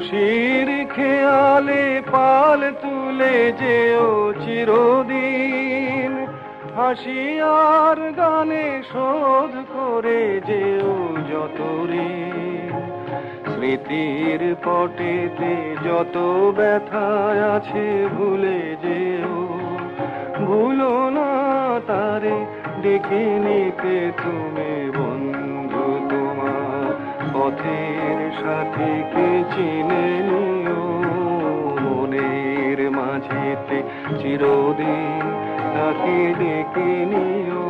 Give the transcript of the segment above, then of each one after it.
খুশির খেয়ালে পাল তুলে যেও চিরদিন। হাসি আর গানে শোধ করে যেও যত ঋণ। স্মৃতির পটেতে যত ব্যথা আছে ভুলে যেও। ভুলো না তারে ডেকে নিতে তুমি তোমার পথের সাথীকে চিনে নিও? মনের মাঝেতে চিরদিন তাকে ডেকে নিও।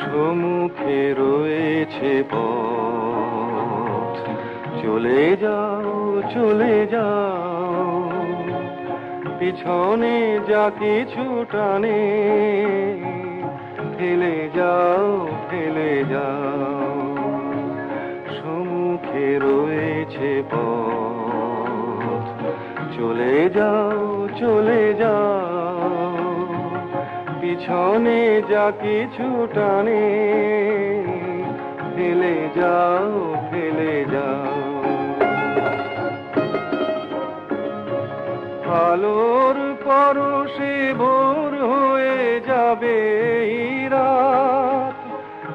সম্মুখে রয়েছে পথ। চলে যাও চলে যাও। পিছনে যা কিছু টানে, ফেলে যাও ফেলে যাও। সম্মুখে রয়েছে পথ। চলে যাও চলে যাও। পিছনে যা কিছু টানে, ফেলে যাও। আলোর পরশে ভোর হয়ে যাবে রাত।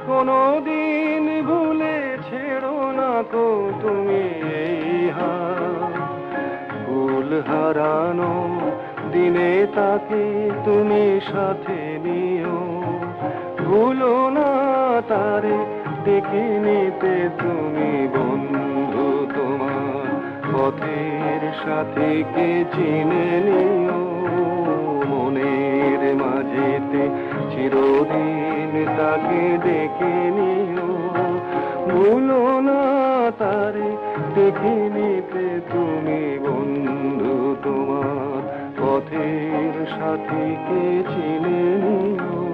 কোনদিন ভুলে ছেড়ো না তো তুমি ভুল হারানো দিনে তাকে তুমি সাথে নিও। ভুলো না তারে ডেকে নিতে তুমি বন্ধু। সাথীকে চিনে নিও, মনের মাঝেতে চিরদিন তাকে ডেকে নিও। ভুলো না তারে ডেকে নিতে তুমি বন্ধু তোমার, পথের সাথীকে চিনে নিও?